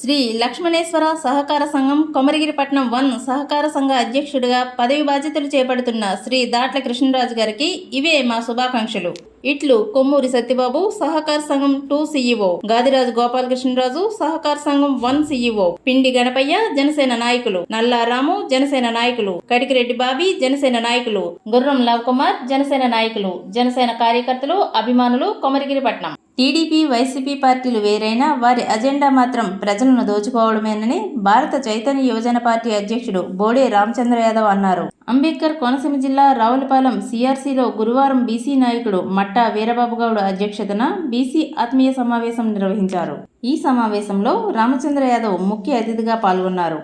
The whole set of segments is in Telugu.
శ్రీ లక్ష్మణేశ్వర సహకార సంఘం కొమరగిరిపట్నం వన్ సహకార సంఘ అధ్యక్షుడిగా పదవి బాధ్యతలు చేపడుతున్న శ్రీ దాట్ల కృష్ణరాజు గారికి ఇవే మా శుభాకాంక్షలు. ఇట్లు కొమ్మూరి సత్యబాబు సహకార సంఘం టూ సీఈఓ గాదిరాజు గోపాలకృష్ణరాజు సహకార సంఘం వన్ సీఈఓ పిండి గణపయ్య జనసేన నాయకులు. నల్లారాము జనసేన నాయకులు. కడికిరెడ్డి బాబీ జనసేన నాయకులు. గుర్రం లవ్ కుమార్ జనసేన నాయకులు. జనసేన కార్యకర్తలు అభిమానులు కొమరగిరిపట్నం. టీడీపీ వైసీపీ పార్టీలు వేరైనా వారి అజెండా మాత్రం ప్రజలను దోచుకోవడమేనని భారత చైతన్య యువజన పార్టీ అధ్యక్షుడు బోడే రామచంద్ర యాదవ్ అన్నారు. అంబేద్కర్ కోనసీమ జిల్లా రావులపాలెం సిఆర్సీలో గురువారం బీసీ నాయకుడు మట్టా వీరబాబు గౌడ్ అధ్యక్షతన బీసీ ఆత్మీయ సమావేశం నిర్వహించారు. ఈ సమావేశంలో రామచంద్ర యాదవ్ ముఖ్య అతిథిగా పాల్గొన్నారు.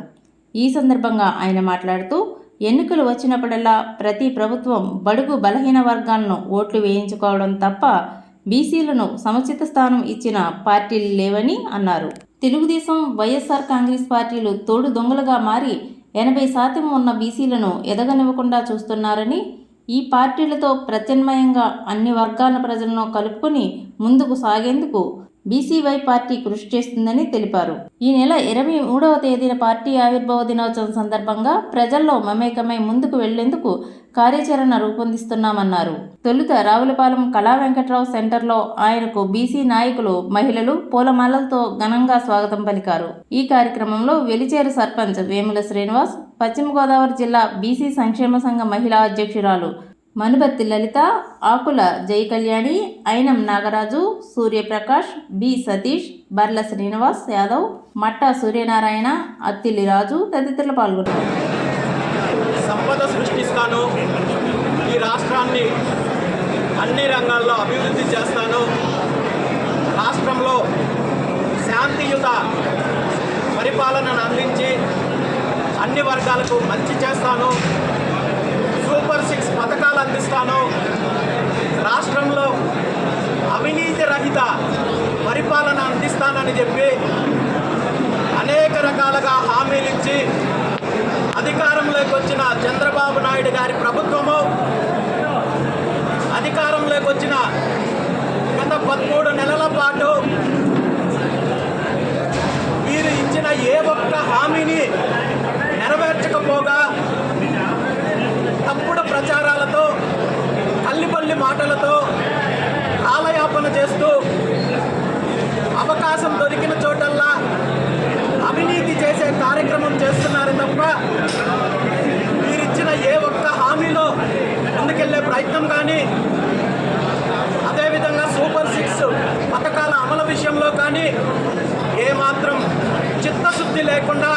ఈ సందర్భంగా ఆయన మాట్లాడుతూ ఎన్నికలు వచ్చినప్పుడల్లా ప్రతి ప్రభుత్వం బడుగు బలహీన వర్గాలను ఓట్లు వేయించుకోవడం తప్ప బీసీలను సముచిత స్థానం ఇచ్చిన పార్టీలు లేవని అన్నారు. తెలుగుదేశం వైఎస్ఆర్ కాంగ్రెస్ పార్టీలు తోడు దొంగలుగా మారి ఎనభై శాతం ఉన్న బీసీలను ఎదగనివ్వకుండా చూస్తున్నారని ఈ పార్టీలతో ప్రత్యామ్నాయంగా అన్ని వర్గాల ప్రజలను కలుపుకొని ముందుకు సాగేందుకు బీసీవై పార్టీ కృషి చేస్తుందని తెలిపారు. ఈ నెల ఇరవై మూడవ తేదీన పార్టీ ఆవిర్భావ దినోత్సవం సందర్భంగా ప్రజల్లో మమేకమై ముందుకు వెళ్ళేందుకు కార్యాచరణ రూపొందిస్తున్నామన్నారు. తొలుత రావులపాలెం కళా వెంకట్రావు సెంటర్లో ఆయనకు బీసీ నాయకులు మహిళలు పూలమాలలతో ఘనంగా స్వాగతం పలికారు. ఈ కార్యక్రమంలో వెలిచేరు సర్పంచ్ వేముల శ్రీనివాస్ పశ్చిమ గోదావరి జిల్లా బీసీ సంక్షేమ సంఘ మహిళా అధ్యక్షురాలు మనుబత్తి లలిత ఆకుల జయకళ్యాణి ఐనం నాగరాజు సూర్యప్రకాష్ బి సతీష్ బర్ల శ్రీనివాస్ యాదవ్ మట్టా సూర్యనారాయణ అత్తిలి రాజు తదితరులు పాల్గొన్నారు. సంపద సృష్టిస్తాను. ఈ రాష్ట్రాన్ని అన్ని రంగాల్లో అభివృద్ధి చేస్తాను. రాష్ట్రంలో శాంతియుత పరిపాలనను అందించి అన్ని వర్గాలకు మంచి చేస్తాను. కార్యక్రమం చేస్తున్నారు తప్ప మీరిచ్చిన ఏ ఒక్క హామీలో ముందుకెళ్ళే ప్రయత్నం కానీ అదేవిధంగా సూపర్ సిక్స్ పథకాల అమలు విషయంలో కానీ ఏమాత్రం చిత్తశుద్ధి లేకుండా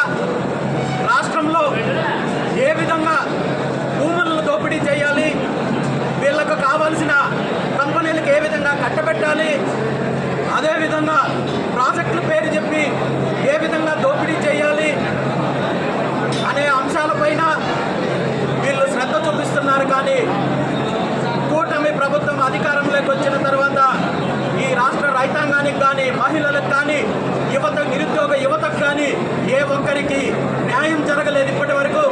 కానీ కానీ యువత నిరుద్యోగ యువతకు కానీ ఏ ఒక్కరికి న్యాయం జరగలేదు ఇప్పటి వరకు.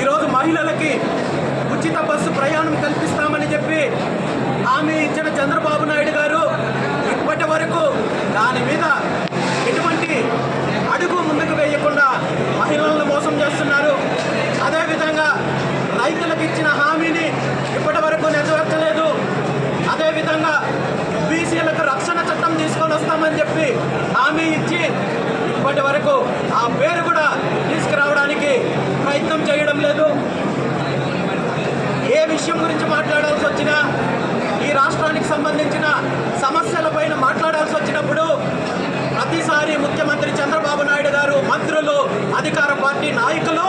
ఈరోజు మహిళలకి ఉచిత బస్సు ప్రయాణం కల్పిస్తామని చెప్పి హామీ ఇచ్చిన చంద్రబాబు నాయుడు గారు ఇప్పటి వరకు దాని మీద ఎటువంటి అడుగు ముందుకు వేయకుండా మహిళలను మోసం చేస్తున్నారు. అదేవిధంగా రైతులకు ఇచ్చిన హామీని ఇప్పటి వరకు నెరవేర్చలేదు అదేవిధంగా బీసీలకు రక్షణ చట్టం తీసుకొని వస్తామని చెప్పి హామీ ఇచ్చి ఇప్పటి వరకు ఆ పేరు కూడా తీసుకురావడానికి ప్రయత్నం చేయడం లేదు. ఏ విషయం గురించి మాట్లాడాల్సి వచ్చినా ఈ రాష్ట్రానికి సంబంధించిన సమస్యలపైన మాట్లాడాల్సి వచ్చినప్పుడు ప్రతిసారి ముఖ్యమంత్రి చంద్రబాబు నాయుడు గారు మంత్రులు అధికార పార్టీ నాయకులు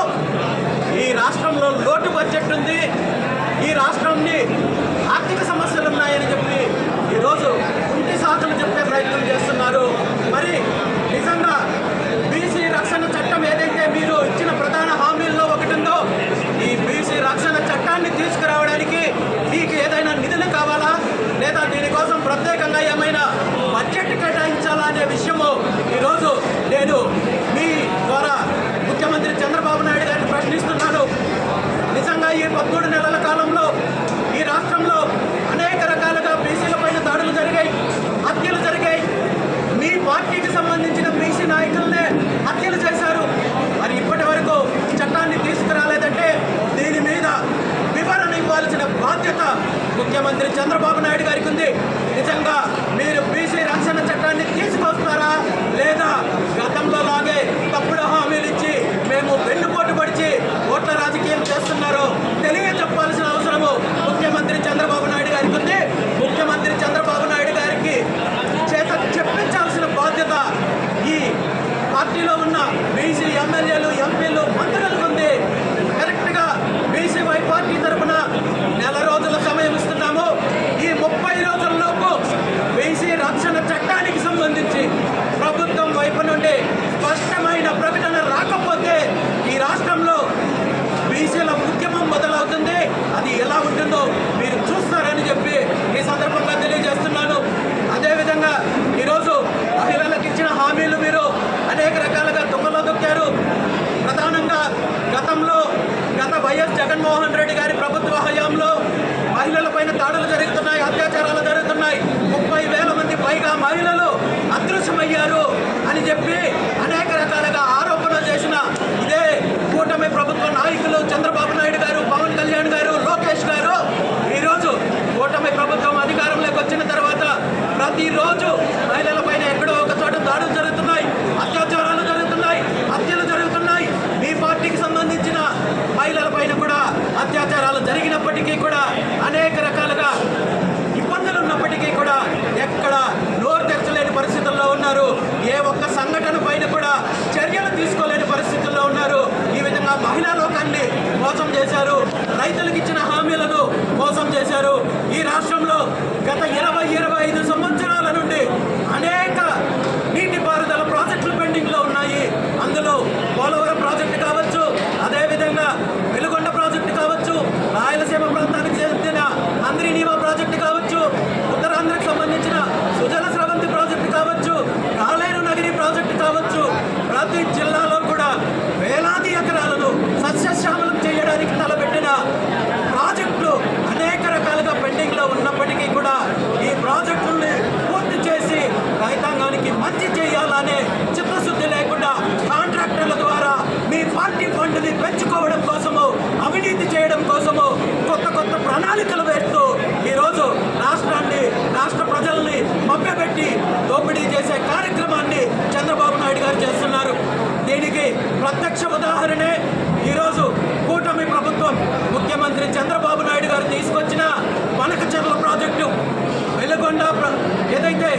ఈ రాష్ట్రంలో లోటు బడ్జెట్ ఉంది. ఈ రాష్ట్రంని ఆర్థిక సమస్యలు ఉన్నాయని చెప్పి ఈరోజు కుంటి సాకులు చెప్పే ప్రయత్నం చేస్తున్నారు. మూడు నెలల కాలంలో ఈ రాష్ట్రంలో అనేక రకాలుగా బీసీల పైన దాడులు జరిగాయి హత్యలు జరిగాయి. మీ పార్టీకి సంబంధించిన బీసీ నాయకులనే హత్యలు చేశారు. మరి ఇప్పటి వరకు చట్టాన్ని తీసుకురాలేదంటే దీని మీద వివరణ ఇవ్వాల్సిన బాధ్యత ముఖ్యమంత్రి చంద్రబాబు చెప్పి అనేక రకాలుగా ఆరోపణలు చేసిన ఇదే కూటమి ప్రభుత్వ నాయకులు చంద్రబాబు నాయుడు గారు పవన్ కళ్యాణ్ గారు లోకేష్ గారు. ఈరోజు కూటమి ప్రభుత్వం అధికారంలోకి వచ్చిన తర్వాత ప్రతిరోజు మహిళలపైన ఎక్కడో ఒక చోట దాడులు జరుగుతున్నాయి అత్యాచారాలు జరుగుతున్నాయి హత్యలు జరుగుతున్నాయి. మీ పార్టీకి సంబంధించిన మహిళల పైన కూడా అత్యాచారాలు జరిగినప్పటికీ కూడా అనేక రకాలుగా ఇబ్బందులు ఉన్నప్పటికీ కూడా ఎక్కడ నోరు తెచ్చలేని పరిస్థితుల్లో ఉన్నారు ఏ ఒక్క సంఘటన పైన కూడా చర్యలు తీసుకోలేని పరిస్థితుల్లో ఉన్నారు ఈ విధంగా మహిళా లోకాన్ని మోసం చేశారు. రైతులకు ఇచ్చిన హామీలను మోసం చేశారు. ఈ రాష్ట్రంలో గత ఇరవై ఇరవై ఐదు ప్రణాళికలు వేస్తూ ఈరోజు రాష్ట్రాన్ని రాష్ట్ర ప్రజల్ని మభ్యపెట్టి దోపిడీ చేసే కార్యక్రమాన్ని చంద్రబాబు నాయుడు గారు చేస్తున్నారు. దీనికి ప్రత్యక్ష ఉదాహరణే ఈరోజు కూటమి ప్రభుత్వం. ముఖ్యమంత్రి చంద్రబాబు నాయుడు గారు తీసుకొచ్చిన వనకచెర్ల ప్రాజెక్టు. వెలుగొండ ఏదైతే